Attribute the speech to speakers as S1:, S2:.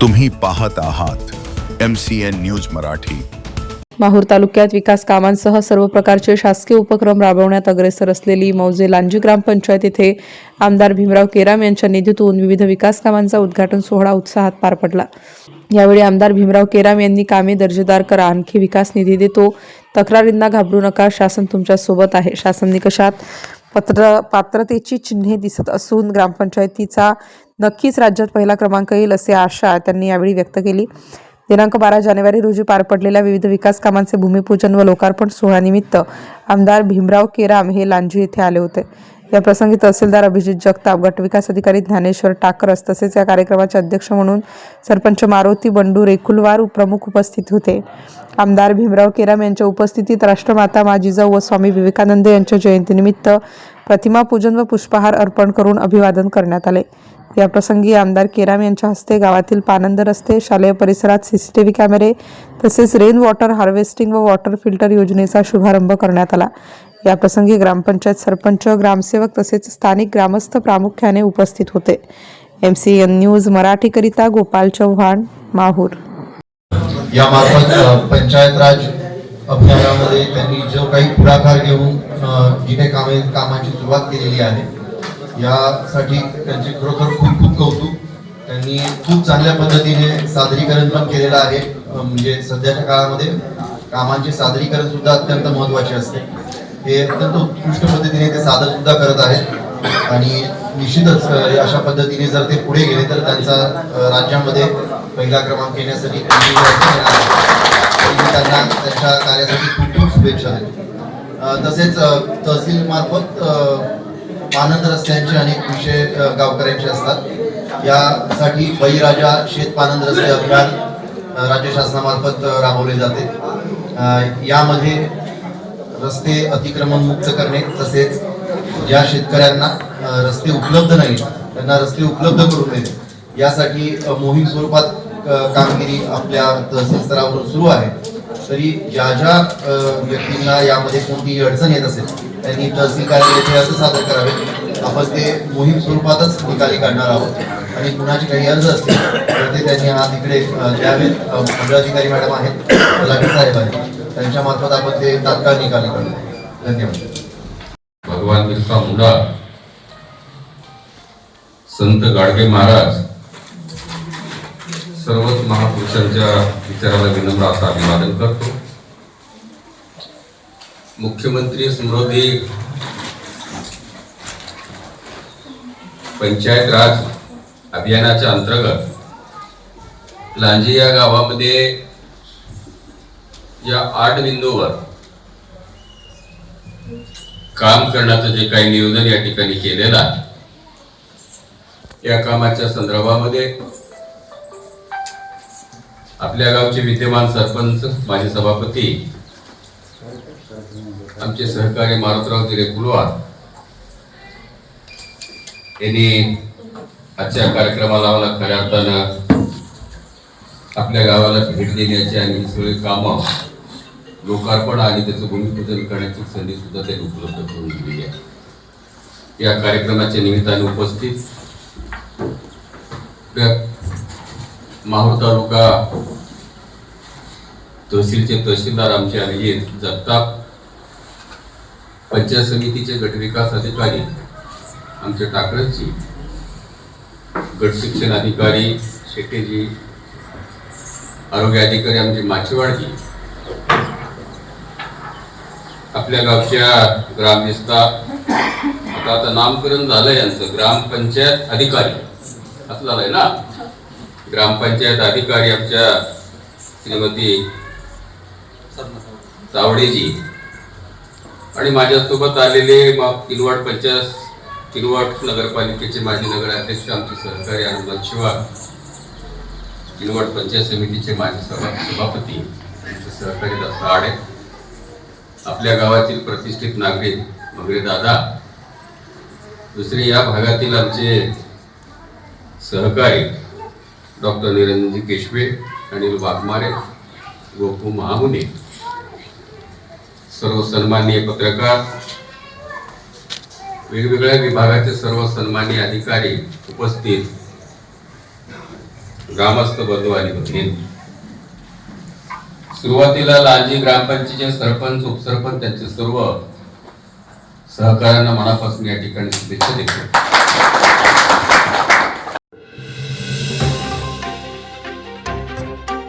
S1: तुम्ही पाहत आहात M C N news Marathi.
S2: Mahur तालुक्यात विकास कामांसह सर्व प्रकारचे शासकीय उपक्रम राबवण्यात अग्रेसर असलेली मौजे लांजी ग्रामपंचायत येथे आमदार भीमराव केराम यांच्या निधीतून विविध विकास कामांचा उद्घाटन सोहळा उत्साहात पार पडला. यावेळी आमदार भीमराव केराम यांनी कामे दर्जेदार करा आणखी विकास निधी देतो. तक्रारींना घाबरू नका शासन तुमच्यासोबत आहे. शासन निकषात पत्र पात्रतेची चिन्हे दिसत असून ग्रामपंचायतीचा नक्कीच राज्यात पहिला क्रमांक येईल असे आशा त्यांनी यावेळी व्यक्त केली. दिनांक बारा जानेवारी रोजी पार पडलेल्या विविध विकास कामांचे भूमिपूजन व लोकार्पण सोहळ्यानिमित्त आमदार भीमराव केराम हे लांजी येथे आले होते. या प्रसंगी तहसीलदार अभिजित जगताप गट विकास अधिकारी ज्ञानेश्वर टाकरस तसेच या कार्यक्रमाचे अध्यक्ष म्हणून सरपंच मारुती बंडू रेकुलवार प्रमुख उपस्थित होते. आमदार भीमराव केराम यांच्या उपस्थितीत राष्ट्रमाता माजीजाऊ व स्वामी विवेकानंद यांच्या जयंतीनिमित्त प्रतिमा पूजन व पुष्पहार अर्पण करून अभिवादन करण्यात आले. या प्रसंगी आमदार केराम यांच्या हस्ते गावातील पानंद रस्ते शालेय परिसरात सीसीटीव्ही कॅमेरे तसेच रेन वॉटर हार्वेस्टिंग व वॉटर फिल्टर योजनेचा शुभारंभ करण्यात आला. याप्रसंगी ग्रामपंचायत सरपंच ग्रामसेवक तसेच स्थानिक ग्रामस्थ प्रामुख्याने उपस्थित होते. एम सी एन न्यूज मराठीकरिता गोपाल चव्हाण माहूर.
S3: यामार्फत अ, पंचायत राज अभियानामध्ये त्यांनी जो काही पुढाकार घेऊन जी काही कामे कामाची सुरुवात केलेली आहे यासाठी त्यांचे खरोखर खूप खूप कौतुक. त्यांनी खूप चांगल्या पद्धतीने सादरीकरण पण केलेलं आहे. म्हणजे सध्याच्या काळामध्ये कामांचे सादरीकरण सुद्धा अत्यंत महत्त्वाचे असते. हे अत्यंत उत्कृष्ट पद्धतीने ते सादर सुद्धा करत आहेत. आणि निश्चितच अशा पद्धतीने जर ते पुढे गेले तर त्यांचा राज्यामध्ये पहिला क्रमांक येण्यासाठी त्यांना त्यांच्या कार्यासाठी खूप खूप शुभेच्छा आहेत तसेच तहसील मार्फत आनंद रस्त्यांचे अनेक विषय गावकऱ्यांचे असतात. यासाठी बळीराजा शेत पानंद रस्ते अभियान राज्य शासनामार्फत राबवले जाते. यामध्ये रस्ते अतिक्रमण मुक्त करणे तसेच ज्या शेतकऱ्यांना रस्ते उपलब्ध नाही त्यांना रस्ते उपलब्ध करून देणे. यासाठी मोहीम स्वरूपात कामगिरी आपल्या तहसील स्तरावरून सुरू आहे. तरी ज्या ज्या व्यक्तींना यामध्ये कोणतीही अडचण येत असेल त्यांनी तहसील कार्यालय असं सादर करावे. आपण ते मोहीम स्वरूपातच निकाली काढणार आहोत. आणि कुणाची काही अर्ज असतील तर ते त्यांनी हा तिकडे द्यावेत. मंडळाधिकारी मॅडम आहेत लाठी साहेब आहेत. त्यांच्या मार्फत आपण ते तात्काळ निकाली काढू धन्यवाद.
S4: भगवान बिरसा मुंडा संत गाडगे महाराज सर्वच महापुरुषांच्या विचाराला विनम्र असं अभिवादन करतो. मुख्यमंत्री समृद्धी पंचायत राज अभियानाच्या अंतर्गत लांजी या गावामध्ये या आठ बिंदूवर काम करण्याचं जे काही नियोजन या ठिकाणी केलेलं आहे या कामाच्या संदर्भामध्ये आपल्या गावचे विद्यमान सरपंच माजी सभापती आमचे सहकारी मारुतराव तिरे कुलवार यांनी आजच्या कार्यक्रमाला मला खऱ्या अर्थानं आपल्या गावाला भेट देण्याची आणि सगळी कामं लोकार्पण आणि त्याचं भूमिपूजन करण्याची संधी सुद्धा त्यांनी उपलब्ध करून दिलेली आहे. या कार्यक्रमाच्या निमित्ताने उपस्थित माहूर तालुका तहसीलचे तहसीलदार आमचे अभिजित जगताप पंचायत समितीचे गटविकास अधिकारी आमचे टाकळची गट शिक्षण अधिकारी शेट्टीजी आरोग्य अधिकारी आमचे माचेवाडजी आपल्या गावच्या ग्रामविस्ता आता आता नामकरण झालंय यांचं. ग्रामपंचायत अधिकारी. असं झालंय ना? ग्रामपंचायत अधिकारी आमच्या श्रीमती तावडेजी आणि माझ्यासोबत आलेले किनवट पंचायत किनवट नगरपालिकेचे माजी नगराध्यक्ष आमचे सहकारी आनंद शिवार किनवट पंचायत समितीचे माजी सभा सभापती सहकारी दत्ता आडे आपल्या गावातील प्रतिष्ठित नागरिक मगरे दादा दुसरे या भागातील आमचे सहकारी डॉक्टर निरंजन केशवे अनिल वाघमारे गोपू महामुने सर्व सन्माननीय पत्रकार वेगवेगळ्या विभागाचे सर्व सन्माननीय अधिकारी उपस्थित ग्रामस्थ बंधू आणि भगिनी. सुरुवातीला लालजी ग्रामपंचायतीचे सरपंच उपसरपंच त्यांचे सर्व सहकाऱ्यांना मनापासून या ठिकाणी शुभेच्छा देतो.